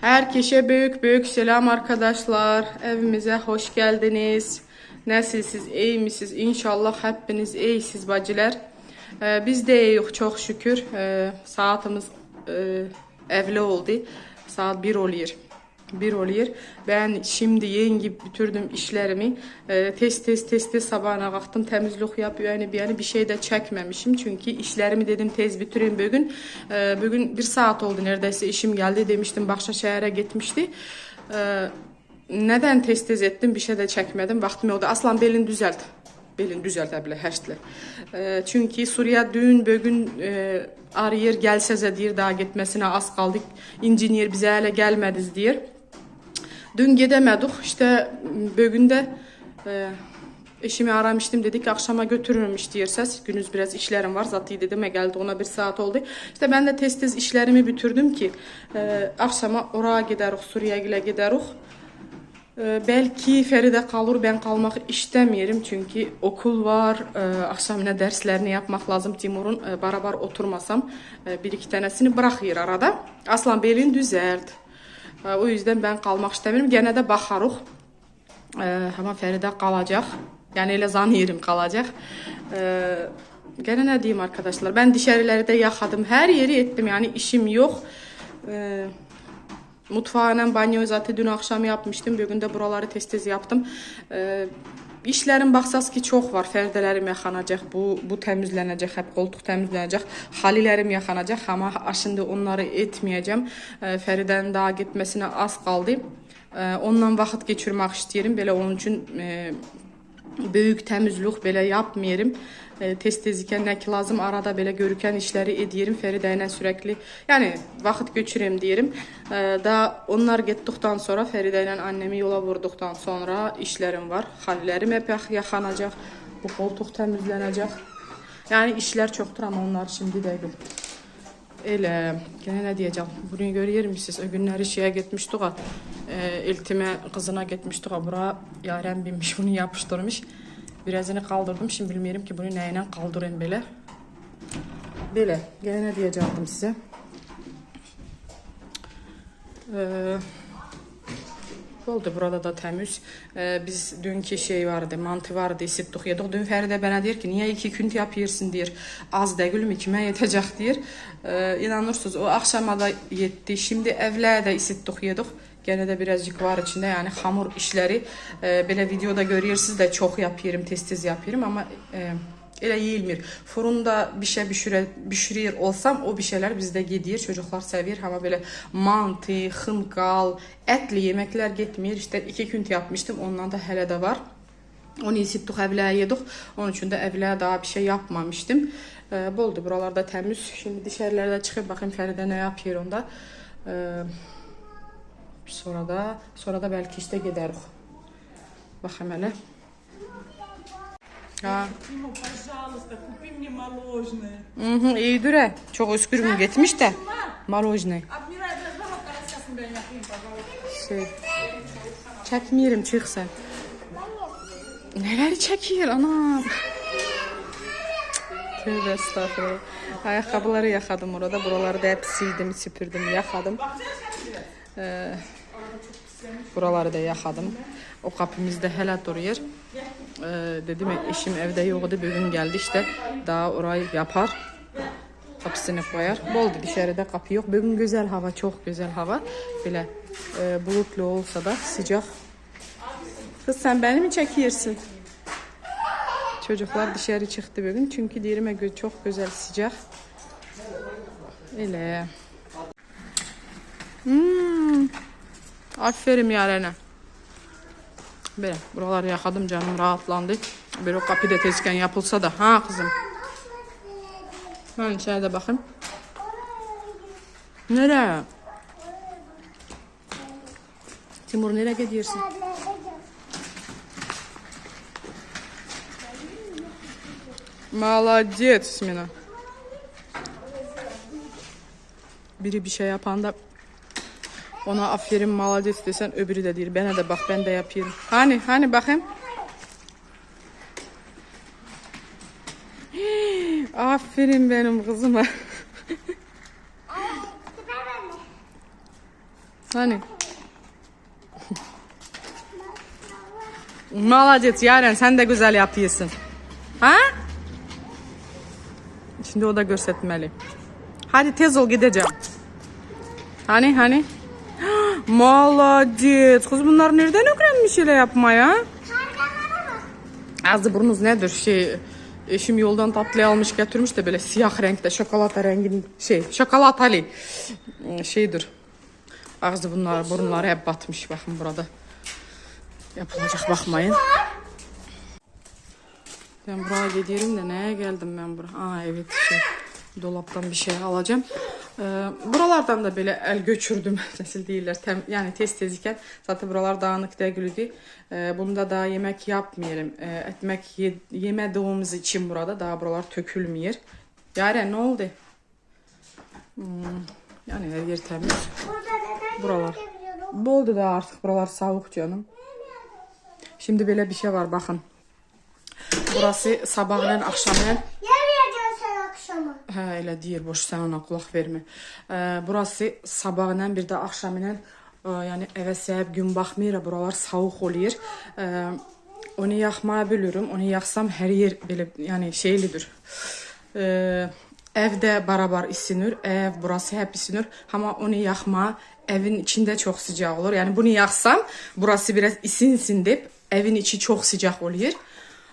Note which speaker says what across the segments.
Speaker 1: Herkese büyük büyük selam arkadaşlar. Evimize hoş geldiniz. Nasılsınız? İyi misiniz? İnşallah hepiniz iyisiniz bacılar. Ee, biz de iyiyiz çok şükür. Ee, saatimiz e, evli oldu. Saat 1 oluyor. Bir oluyor. Ben şimdi yeni bitirdim işlerimi. Ee, tez tez tez tez sabahına kalktım temizlik yapıyor. Yani bir, yani bir şey de çekmemişim. Çünkü işlerimi dedim tez bitireyim bugün. Ee, bugün bir saat oldu neredeyse işim geldi demiştim. Bahçeşehir'e gitmişti. Ee, neden tez tez ettim bir şey de çekmedim. Vaktim yoktu. Aslan belin düzelt. Belin düzelt heştle. Ee, çünkü Suriye dün bugün e, arayır gelseze diyor daha gitmesine az kaldık. İncinyer bize hele gelmediz diyor. Dün gidemedik. İşte bugün de e, eşimi aramıştım. Dedik akşama götürürüm iş diyerseniz. Günüz biraz işlerim var. Zaten dedime geldi. Ona bir saat oldu. İşte ben de tez tez işlerimi bitirdim ki e, akşama oraya gideriz. Suriye'ye gideriz. E, belki Feride kalır. Ben kalmak istemiyorum. Çünkü okul var. E, derslerini yapmak lazım. Timur'un e, beraber oturmasam bir iki tanesini bırakıyor arada. Aslan belin düzelt. O yüzden ben kalmak istemiyorum. Gene de bakarıq. E, ama Feride kalacak. Yani öyle zannediyorum kalacak. Gene ne diyeyim arkadaşlar. Ben dışarılarda yakadım. Her yeri ettim. Yani işim yok. E, Mutfağına banyoyu zaten dün akşam yapmıştım. Bugün de buraları tez yaptım. E, İşlerim baxsaz ki çox var. Fərdələrim yaxanacaq. Bu bu təmizlənəcək, hep koltuq təmizlənəcək. Halilərim yaxanacaq, amma şimdi onları etməyəcəm. Fəridənin daha getməsinə az qaldı. Onunla vaxt keçirmək istəyirəm. Belə onun üçün böyük təmizlik belə yapmıyorum. E, tez tez ikən nə ki lazım arada belə görükən işləri edirəm. Fəridə ilə sürəkli, yəni vaxt keçirəm deyirəm. E, da onlar getdikdən sonra Fəridə ilə annemi yola vurduqdan sonra işlərim var. Xallərim hep yax- yaxanacaq. Bu koltuq təmizlənəcək. Yəni işlər çoxdur amma onlar şimdi deyil. Elə, gene ne diyeceğim? Bugün görüyor musunuz? O günler işe gitmiştik. ha. E, eltime kızına gitmiştik. ha. Bura yaren binmiş bunu yapıştırmış. Birazını kaldırdım. Şimdi bilmiyorum ki bunu neyle kaldırayım böyle. Böyle. Gene ne diyecektim size? Ee, oldu burada da temiz. Ee, biz dünkü şey vardı, mantı vardı, isittik yedik. Dün Feride bana der ki niye iki gün yapıyorsun diyor. Az değil mi kime yetecek diyor. Ee, inanırsınız o akşama da yetti. Şimdi evlerde isittik yedik. Gene de birazcık var içinde yani hamur işleri. Ee, böyle videoda görüyorsunuz da çok yapıyorum, tez tez yapıyorum ama e, Elə yeyilmir. Fırında bir şey bişirə, bişirir olsam o bir şeyler bizdə gedir. Çocuklar sevir. Ama böyle mantı, xınqal, etli yemekler getmir. İşte iki gün yapmıştım. Ondan da hələ də var. Onu isitdik, evləyə yedik. Onun üçün də evləyə daha bir şey yapmamıştım. Ee, boldu buralarda təmiz. Şimdi dışarılarda çıxıb baxım Fəridə nə yapıyor onda. Ee, Sonra da, sonra da belki işte gideriz. Bakayım hele. Ha. Hı hı, iyidir he. Çok özgürüm gitmiş de.
Speaker 2: Malojne.
Speaker 1: Şey. Çekmiyorum çıksa. Neler çekiyor ana. Tövbe estağfurullah. Ayakkabıları yakadım orada. Buraları da hep sildim, süpürdüm, yakadım. Ee, buraları da yakadım. O kapımızda hele duruyor. Ee, dedim eşim evde yoktu. Bugün geldi işte. Daha orayı yapar. Kapısını koyar. Boldu dışarıda kapı yok. Bugün güzel hava, çok güzel hava. Böyle e, bulutlu olsa da sıcak. Kız sen beni mi çekiyorsun? Çocuklar dışarı çıktı bugün. Çünkü diğerime gö- çok güzel sıcak. Öyle. Hmm. Aferin yarene. Böyle buraları yakadım canım rahatlandı. Böyle o kapı da tezken yapılsa da. Ha kızım. Ben içeride bakayım. Nereye? Timur nereye gidiyorsun? Молодец Mina. Biri bir şey yapan da ona aferin malades desen öbürü de değil. Bana da bak ben de yapıyorum. Hani hani bakayım. Aferin benim kızıma. Hani? Maladet Yaren sen de güzel yapıyorsun. Ha? Şimdi o da göstermeli. Hadi tez ol gideceğim. Hani hani? Maladet. Kız bunlar nereden öğrenmiş öyle yapmaya? Ağzı burnunuz nedir şey eşim yoldan tatlı almış getirmiş de böyle siyah renkte şokolata rengin şey şokolatalı şeydir. Ağzı bunlar burunları hep batmış bakın burada. Yapılacak bakmayın. Ben buraya gidiyorum da neye geldim ben buraya? Aa evet şey dolaptan bir şey alacağım. Ee, buralardan da böyle el göçürdüm. Nasıl değiller. Tem, yani tez tez iken zaten buralar dağınık değildi. Ee, bunda daha yemek yapmayalım. Ee, ekmek ye, yemediğimiz için burada daha buralar tökülmüyor. Yaren ne oldu? Hmm, yani her yer temiz. Buralar. Boldu da artık buralar soğuk canım. Şimdi böyle bir şey var bakın. Burası
Speaker 3: sen akşama?
Speaker 1: Hə, elə deyir, boş sən ona qulaq vermə. Burası sabahından bir də axşamından ə, yəni evə səhər gün baxmayır, buralar soyuq olur. Onu yaxmaya bilirim. Onu yaxsam hər yer belə yəni şeylidir. Evdə barabar isinir. Ev burası hep isinir. Ama onu yaxma evin içinde çok sıcak olur. Yani bunu yaxsam burası biraz isinsin deyip evin içi çok sıcak oluyor.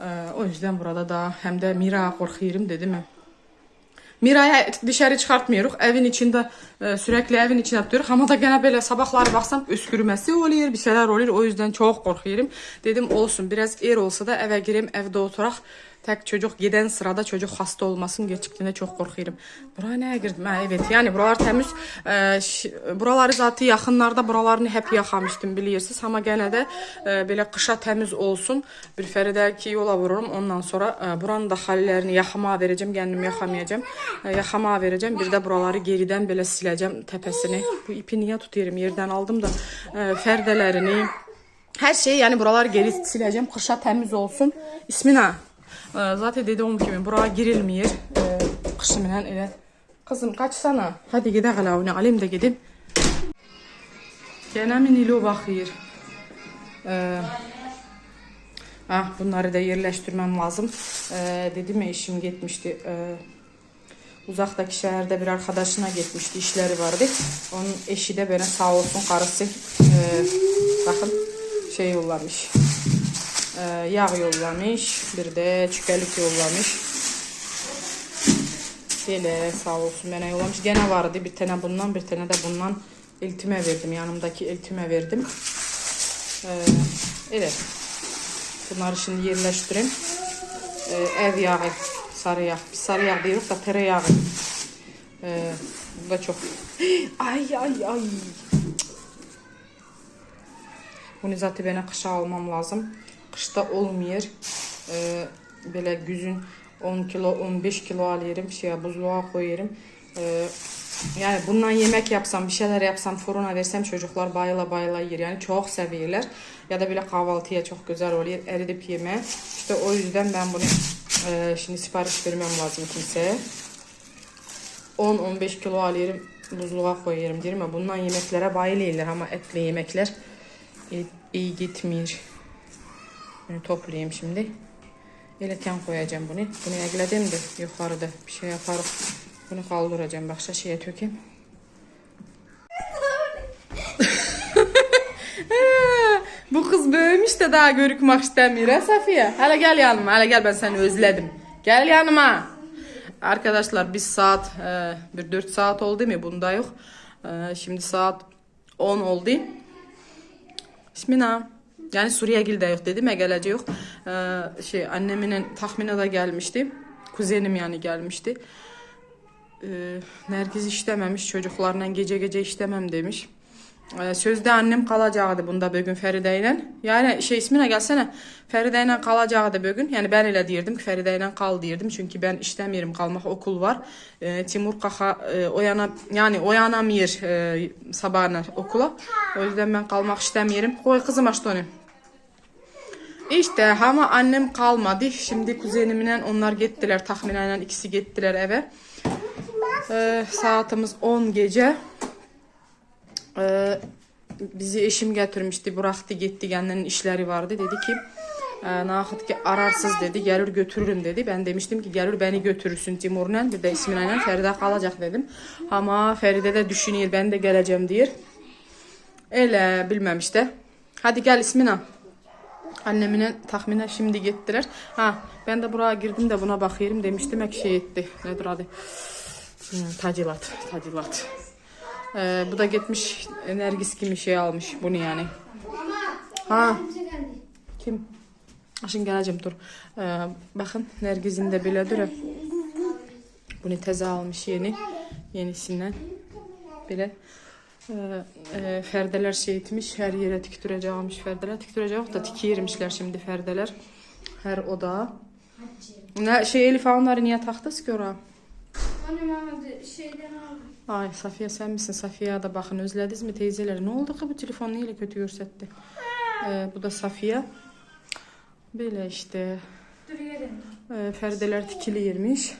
Speaker 1: Ə, o yüzden burada da hem de Mira qorxuyorum dedi mi? Miraya dişəri çıxartmıyırıq. Evin içində e, ə, sürəkli evin içində tuturuq. Amma da gənə belə sabahları baxsam öskürməsi olur, bir şeylər olur. O yüzdən çox qorxuyorum. Dedim olsun, biraz yer olsa da evə girim, evdə oturaq. Tek çocuk giden sırada çocuk hasta olmasın. Gerçekten de çok korkuyorum. Buraya neye girdim? Ha, evet yani buralar temiz. Ş- buraları zaten yakınlarda buralarını hep yakamıştım biliyorsunuz. Ama gene de e, böyle kışa temiz olsun. Bir Feride'ki yola vururum. Ondan sonra e, buranın da hallerini yakama vereceğim. Kendim yakamayacağım. E, yakama vereceğim. Bir de buraları geriden böyle sileceğim tepesini. Bu ipi niye tutuyorum? Yerden aldım da e, ferdelerini. Her şeyi yani buraları geri sileceğim. Kışa temiz olsun. İsmina. Ee, Zaten dediğim gibi buraya girilmiyor. Ee, kışımla elə. Kızım kaçsana. Hadi gidelim onu alayım da gideyim. Gene mi Nilo bakıyor? Ee, ah, bunları da yerleştirmem lazım. Ee, dedim ya işim gitmişti. Ee, uzaktaki şehirde bir arkadaşına gitmişti. işleri vardı. Onun eşi de bana sağ olsun karısı. ee, bakın şey yollamış. Ee, yağ yollamış. Bir de çikolat yollamış. Böyle sağ olsun bana yollamış. Gene vardı bir tane bundan bir tane de bundan eltime verdim. Yanımdaki eltime verdim. Ee, evet. Bunları şimdi yerleştireyim. Ee, ev yağı, sarı yağ. Biz sarı yağ diyoruz da tereyağı. Ee, bu da çok. Ay ay ay. Bunu zaten bana kışa almam lazım. Kışta olmuyor. Ee, böyle güzün 10 kilo 15 kilo alıyorum. Şeye buzluğa koyuyorum. Ee, yani bundan yemek yapsam, bir şeyler yapsam, fırına versem çocuklar bayıla bayıla yer. Yani çok seviyorlar. Ya da böyle kahvaltıya çok güzel oluyor. Eridip yeme. İşte o yüzden ben bunu e, şimdi sipariş vermem lazım kimseye. 10-15 kilo alıyorum. Buzluğa koyuyorum diyorum ya. Bundan yemeklere bayılıyorlar ama etli yemekler iyi, iyi gitmiyor. Bunu toplayayım şimdi. Eleten koyacağım bunu. Bunu ekledim de yukarıda bir şey yaparım. Bunu kaldıracağım. Bak şişeye tökeyim. Bu kız böyümüş de daha görükmek istemiyor ha Safiye. Hele gel yanıma. Hele gel ben seni özledim. Gel yanıma. Arkadaşlar biz saat e, bir 4 saat oldu mu? Bunda yok. E, şimdi saat 10 oldu. İsmina. Yani Suriyegil de yok dedim ya geleceği yok. Ee, şey annemin tahmini da gelmişti. Kuzenim yani gelmişti. Ee, Nergiz işlememiş çocuklarla gece gece işlemem demiş. Ee, sözde annem kalacaktı bunda bugün Feride ile. Yani şey ismine gelsene. Feride ile kalacaktı bugün. Yani ben öyle diyordum ki Feride ile kal diyordum. Çünkü ben işlemiyorum kalmak okul var. Ee, Timur kaka e, oyana yani oyanamıyor e, sabahına okula. O yüzden ben kalmak istemiyorum. Koy kızım açtı onu. İşte ama annem kalmadı. Şimdi kuzenimle onlar gittiler. Tahminen ikisi gittiler eve. Ee, saatimiz 10 gece. Ee, bizi eşim getirmişti, bıraktı gitti, kendinin işleri vardı. Dedi ki e, Naxit ki ararsız dedi, gelir götürürüm dedi. Ben demiştim ki gelir beni götürürsün Timur'la, bir de İsmina'yla Feride kalacak dedim. Ama Feride de düşünüyor, ben de geleceğim diyor. Öyle bilmem işte. Hadi gel İsmina. Annemine tahminen şimdi gittiler. Ha ben de buraya girdim de buna bakıyorum demiştim ek şey etti. Nedir adı? Hmm, tacilat. Tacilat. Ee, bu da gitmiş Nergis gibi şey almış bunu yani. Ha kim? Şimdi geleceğim dur. Ee, bakın Nergis'in de böyle dur. Bunu teze almış yeni. Yenisinden. Böyle. Ee, e, ferdeler şey etmiş. Her yere tiktireceğimiş ferdeler. Tiktirecek da tikiyirmişler şimdi ferdeler. Her oda. Ne şey Elif onları niye taktız ki oraya?
Speaker 3: Annem aldı şeyden aldı.
Speaker 1: Ay Safiye sen misin? Safiye da bakın özlediniz mi teyzeleri? Ne oldu ki bu telefon neyle kötü görsetti? Ee, bu da Safiye. Böyle işte.
Speaker 3: Yerim.
Speaker 1: Ee, ferdeler tikiliyirmiş.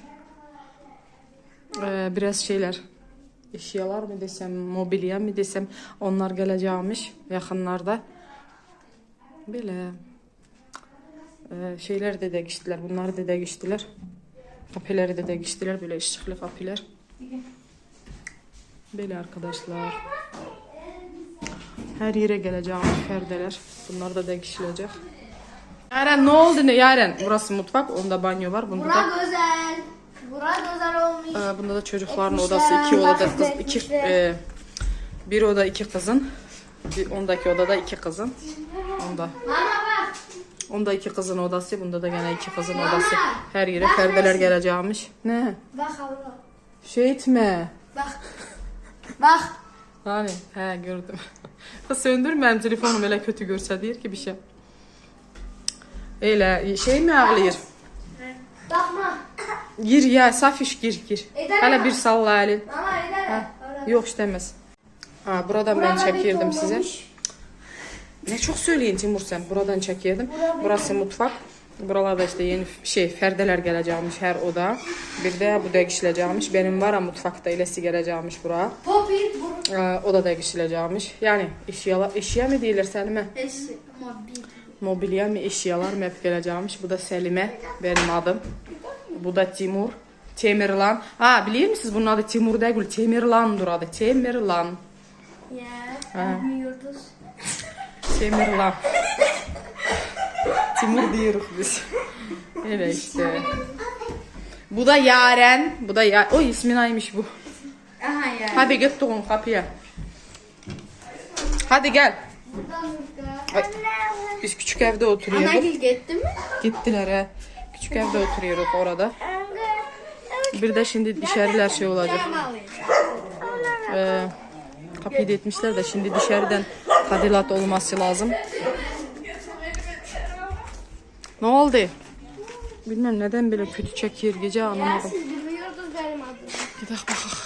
Speaker 1: Ee, biraz şeyler eşyalar mı desem, mobilya mı desem onlar geleceğimiş yakınlarda. Böyle ee, şeyler de değiştiler. Bunları da değiştiler. Kapıları da değiştiler. Böyle ışıklı kapılar. Böyle arkadaşlar. Her yere geleceğim perdeler. Bunlar da değişilecek. Yaren ne oldu ne Yaren? Burası mutfak, onda banyo var. Bunda da
Speaker 3: Bura güzel. Bura güzel olmuş.
Speaker 1: e, bunda da çocukların
Speaker 3: Etmişler,
Speaker 1: odası, iki odada kız, iki e, bir oda iki kızın. Bir, ondaki odada iki kızın. Onda.
Speaker 3: Bak.
Speaker 1: Onda iki kızın odası, bunda da gene iki kızın odası. Her yere perdeler geleceğimiş. Ne?
Speaker 3: Bak abla.
Speaker 1: Şey etme.
Speaker 3: Bak. Bak.
Speaker 1: Hani he gördüm. Söndürmem telefonum öyle kötü görse değil ki bir şey. Öyle şey mi ağlıyor?
Speaker 3: Bakma.
Speaker 1: Gir ya Safiş gir gir.
Speaker 3: Eder ama.
Speaker 1: bir salla elin.
Speaker 3: Mama eder.
Speaker 1: Yok istemez. Ha buradan ben çekirdim size. Ne çok söyleyin Timur sen. Buradan çekirdim. Burası mutfak. Buralarda işte yeni şey ferdeler geleceğimiş her oda. Bir de bu değişilecekmiş. Benim var ya mutfakta ilesi geleceğimiş buraya.
Speaker 3: Popit bu.
Speaker 1: Ee, o da değişilecekmiş. Yani eşyalar, eşya mı değiller Selime?
Speaker 3: Eski. Mobil.
Speaker 1: Mobilya mı eşyalar mı hep geleceğimiş. Bu da Selime benim adım. Bu da Timur. Temirlan. Ha biliyor musunuz bunun adı Timur değil. Temirlan'dır adı. Temirlan.
Speaker 3: Ya. Bilmiyorduz.
Speaker 1: Temirlan. Timur diyoruz biz. Öyle işte. Bu da Yaren. Bu da ya o ismin aymış bu.
Speaker 3: Aha ya.
Speaker 1: Hadi git doğun kapıya. Hadi gel. Ay, biz küçük evde oturuyorduk.
Speaker 3: Anagil gitti mi?
Speaker 1: Gittiler he. Küçük evde oturuyoruz orada. Bir de şimdi dışarılar şey olacak. Ee, kapıyı da etmişler de şimdi dışarıdan tadilat olması lazım. Ne oldu? Bilmem neden böyle kötü çekiyor gece anlamadım. Gidelim bakalım.